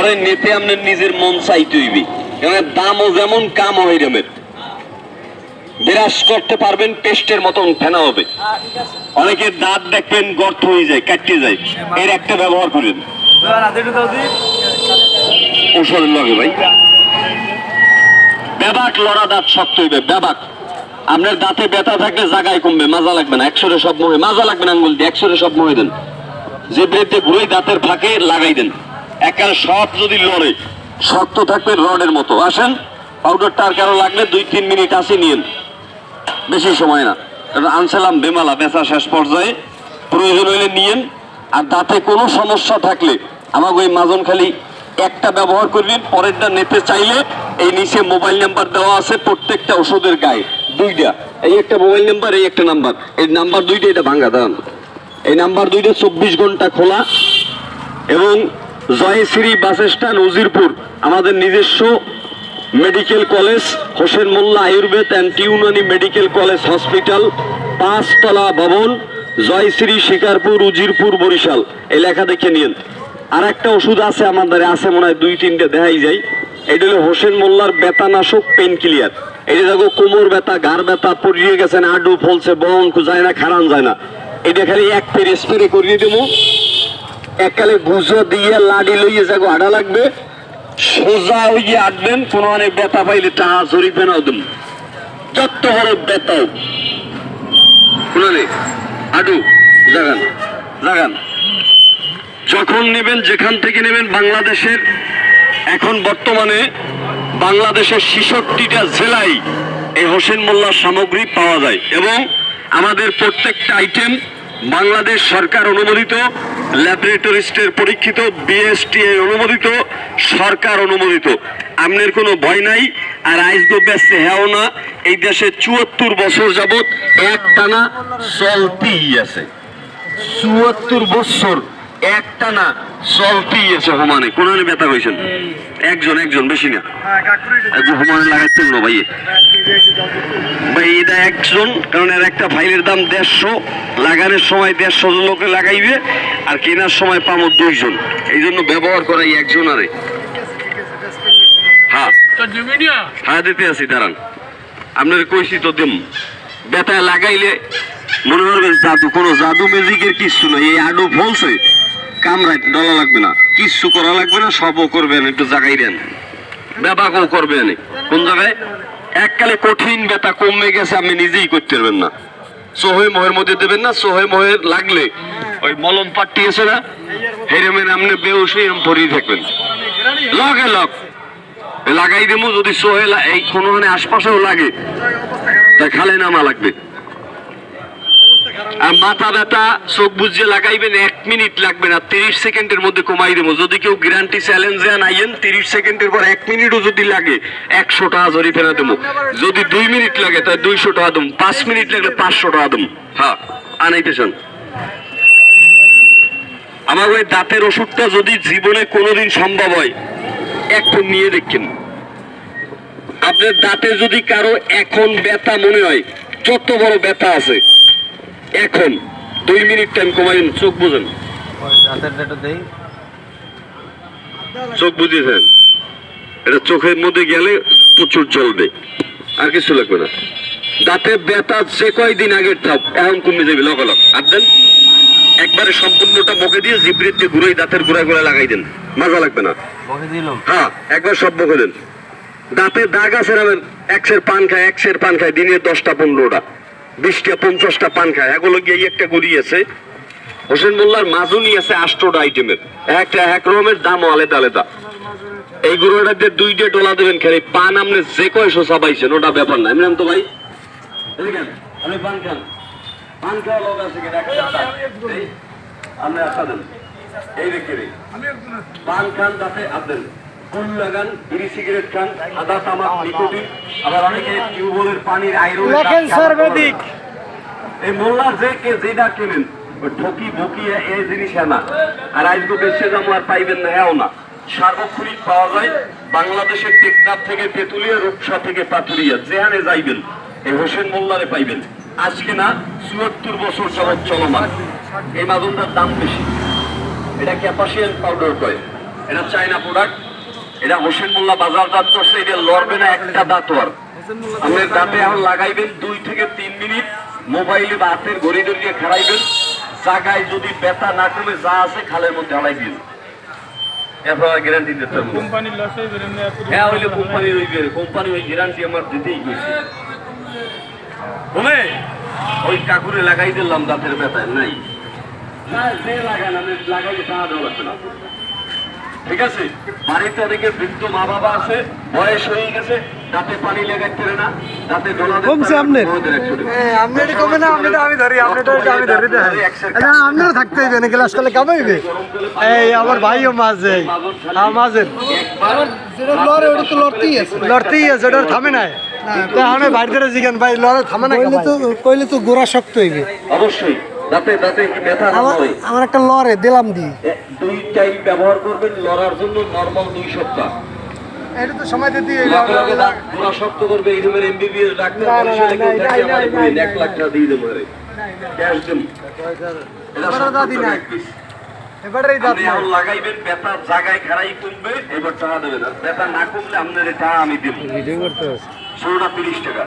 পরে নেতে আপনার নিজের মন চাইতে হইবে। দামও যেমন কাম হয় রেমের। করতে পারবেন, পেস্টের মতন ফেনা হবে। অনেকের দাঁত দেখবেন, গর্ত হয়ে যায়, কাটতে যায়। এর একটা ব্যবহার করেন। ঔষধের লগে ভাই। ব্যাবাক লড়া দাঁত শক্ত হইবে, ব্যাবাক। আপনার দাঁতে ব্যথা থাকলে জায়গায় কমবে, মাজা লাগবে না। একশোরে সব মহে, মাজা লাগবে না আঙ্গুল দিয়ে, একশোরে সব মহে দেন। যে ব্রেডে ঘুরে দাঁতের ফাঁকে লাগাই দেন। একার সব যদি লড়ে, শক্ত থাকবে রডের মতো। আসেন পাউডারটা আর কারও লাগলে দুই তিন মিনিট আসে নিয়েন। বেশি সময় না। কারণ আনছিলাম বেমালা, বেচা শেষ পর্যায়ে। প্রয়োজন হইলে নিয়েন। আর দাঁতে কোনো সমস্যা থাকলে আমাকে ওই মাজন খালি একটা ব্যবহার করবেন, পরেরটা নিতে চাইলে এই নিচে মোবাইল নাম্বার দেওয়া আছে প্রত্যেকটা ওষুধের গায়ে। দুইটা। এই একটা মোবাইল নাম্বার, এই একটা নাম্বার। এই নাম্বার দুইটা, এটা ভাঙ্গা, দাঁড়ান। এই নাম্বার দুইটা চব্বিশ ঘণ্টা খোলা। এবং জয়শ্রী বাস স্ট্যান্ড, উজিরপুর। আমাদের নিজস্ব medical college, Hossain Molla Ayurveda and Unani medical college hospital, পাঁচতলা ভবন জয়শ্রী শিকারপুর, উজিরপুর, বরিশাল। এই লেখা দেখে নিন আর একটা ওষুধ আছে আমাদের আছে মনে হয় দুই, তিনটে, দেখাই যায়। এটা হলো হোসেন মোল্লার বেতানাশক পেন ক্লিয়ার এটা দেখো, কোমর ব্যথা, ঘাড় ব্যথা, পড়িয়ে গেছেন আডু ফলছে, বন যায় না খারান যায় না। এটা খালি এক পের স্প্রে করিয়ে দেবো। একালে গুজো দিয়ে লাডি লইয়ে যাগো, আড়া লাগবে? সোজা হইয়ে আটবেন কোনো অনেক ব্যথা পাইলে টাহা জরিপে নাও দিন। যত বড় ব্যথাও শুনালে আডু জাগান জাগান। যখন নেবেন, যেখান থেকে নেবেন বাংলাদেশের, এখন বর্তমানে বাংলাদেশের ছিষট্টিটা জেলায় এই হোসেন মোল্লার সামগ্রী পাওয়া যায়। এবং আমাদের প্রত্যেকটা আইটেম বাংলাদেশ সরকার অনুমোদিত, ল্যাবরেটরিস্টের পরীক্ষিত, বিএসটিআই অনুমোদিত, সরকার অনুমোদিত। আমনের কোনো ভয় নাই, আর আইসগো ব্যস্ত হেও না, এই দেশে চুয়াত্তর বছর যাবৎ এক টানা চলতেই আছে। চুয়াত্তর বছর এক না চলতেই আছে সমানে কোন ব্যথা হয়েছেন একজন একজন বেশি না। একজন সমানে লাগাচ্ছেন না ভাই ভাই এটা একজন কারণ এর একটা ফাইলের দাম দেড়শো লাগানোর সময় দেড়শো জন লোকে লাগাইবে আর কেনার সময় পাবো দুইজন। এই জন্য ব্যবহার করাই একজন আরে। হ্যাঁ। হ্যাঁ দিতে আছি দাঁড়ান। আপনার কইছি তো দিম। বেতায় লাগাইলে মনে করবেন জাদু কোনো জাদু ম্যাজিকের কিচ্ছু নাই এই আডু ফলছে কামড়াই ডলা লাগবে না। কিচ্ছু করা লাগবে না, সবও করবেন, একটু জাগাই দেন। ব্যাপাকও করবেন। কোন জায়গায়? এককালে কঠিন ব্যথা কমে গেছে, আপনি নিজেই করতে পারবেন না। সোহে মোহের মধ্যে দেবেন না, সোহে মোহের লাগলে। ওই মলম পাট্টি আছে না? হেরেমেন আপনি বেউস পরিয়ে থাকবেন। লগে লগ। লাগাই দেবো, যদি সোহে এই কোনো মানে আশপাশেও লাগে তা খালে নামা লাগবে। আর মাথা ব্যথা, চোখ বুঝিয়ে লাগাইবেন, এক মিনিট লাগবে না, তিরিশ সেকেন্ডের মধ্যে কমাই দেবো। যদি কেউ গ্যারান্টি চ্যালেঞ্জে আনাইয়েন, তিরিশ সেকেন্ডের পর এক মিনিটও যদি লাগে, একশো টাকা জরি ফেরা দেবো। যদি দুই মিনিট লাগে তাই দুইশো টাকা দেবো। পাঁচ মিনিট লাগলে পাঁচশো টাকা দেবো। হ্যাঁ আনাইতেছেন। আমার ওই দাঁতের ওষুধটা যদি জীবনে কোনোদিন সম্ভব হয় একটু নিয়ে দেখেন। আপনার দাঁতে যদি কারও এখন ব্যথা মনে হয়, যত বড় ব্যথা আছে এখন দুই মিনিট টাইম কমাইন চোখ বুঝেন। চোখ বুঝিয়েছেন এটা চোখের মধ্যে গেলে প্রচুর জ্বলবে আর কিছু লাগবে না। দাঁতে ব্যথা যে কয়দিন আগের থাক এখন কমে যাবে লগালগ আর দেন একবারে সম্পূর্ণটা মুখে দিয়ে জিবরিতে ঘুরে দাঁতের গোড়ায় গোড়ায় লাগাই দেন। মজা লাগবে না। হ্যাঁ একবার সব মুখে দেন। দাঁতে দাগ আছে না একশের পান খায় একশের পান খায় দিনে দশটা পনেরোটা। বিশটা পঞ্চাশটা পান খায়। এগুলো গিয়ে একটা গুড়ি আছে। হোসেন মোল্লার মাজুনি আছে আষ্টটা আইটেমের একটা এক রকমের দামও আলাদা আলাদা। এই গুঁড়োটা দিয়ে দুই দিয়ে ডলা দেবেন খালি। পান আপনি যে কয়শো চাবাইছেন ওটা ব্যাপার না। এমনি তো ভাই? আপনি পান খান। পান খাওয়া লোক আছে কিনা? একটা আদা। এই, আপনি আশা দেন। এই রেখে পান খান তাতে আদেন ফুল লাগান বিড়ি সিগারেট খান আদা তামাক নিকোটিন। আবার অনেকে টিউবওয়েলের পানির আয়রন লেখেন সর্বাধিক। এই মোল্লার যে কে যেটা কেনেন ঠকি বকিয়ে এই জিনিস না আর আজকে বেশি দাম আর পাইবেন না, এও না। সার্বক্ষণিক পাওয়া যায়, বাংলাদেশের টেকনাফ থেকে তেতুলিয়া, রূপসা থেকে পাথুরিয়া, যেখানে যাইবেন, এই হোসেন মোল্লারে পাইবেন। আজকে না, চুয়াত্তর বছর যাবৎ চলমান। এই মাদনটার দাম বেশি। এটা ক্যাপাসিয়ান পাউডার কয়। এটা চাইনা প্রোডাক্ট এটা হোসেন মোল্লা বাজারজাত করছে, এটা লড়বে না একটা দাঁত আর আপনার দাঁতে এখন লাগাইবেন দুই থেকে তিন মিনিট। মোবাইলে বা হাতের ঘড়ি ধরিয়ে খেলাইবেন জায়গায় যদি ব্যথা না কমে যা আছে খালের মধ্যে হালাই দিন এরপর গ্যারান্টি দিতে পারব কোম্পানির লস হয়ে হ্যাঁ হইলে কোম্পানি হইবে কোম্পানি ওই গ্যারান্টি আমার দিতেই গেছে বলে ওই কাকুরে লাগাই দিলাম দাঁতের ব্যথায় নাই। ঠিক আছে? বাড়িতে অনেকে বৃদ্ধ মা বাবা আছে বয়স হয়ে গেছে দাঁতে পানি না দাঁতে দিতে কমছে আপনার? হ্যাঁ, আপনি এটা কমে না, আপনি আমি ধরি, আপনি এটা আমি ধরি। না, আপনারও থাকতে হইবে না, গ্লাস করলে কামাইবে। এই আমার ভাইও মাঝে। হ্যাঁ মাঝে লড়তেই আছে। ওটা থামে নাই। তো ধরে জিগান ভাই লড়ে থামে না কইলে তো কইলে তো গোড়া শক্ত হইবে। অবশ্যই দাঁতে দাঁতে ব্যথা হয়। আমার একটা লড়ে দিলাম দি। দুই টাইম ব্যবহার করবেন লড়ার জন্য নর্মাল দুই সপ্তাহ। এটা তো সময় দিতে লগে শক্ত করবে এই রুমের এমবিবিএস ডাক্তার না, না, না, থাকে আমার না, না, এক লাখ টাকা দিয়ে দেবো রে ক্যাশ দেন এটা এবারে দাদি piece। এবারে দাঁত আপনি লাগাইবেন ব্যথা জায়গায় খারাই কমবে এবার টাকা দেবেন ব্যথা না কমলে আপনার টাকা আমি দেবো। ভিডিও করতে আছে ষোলোটা তিরিশ টাকা।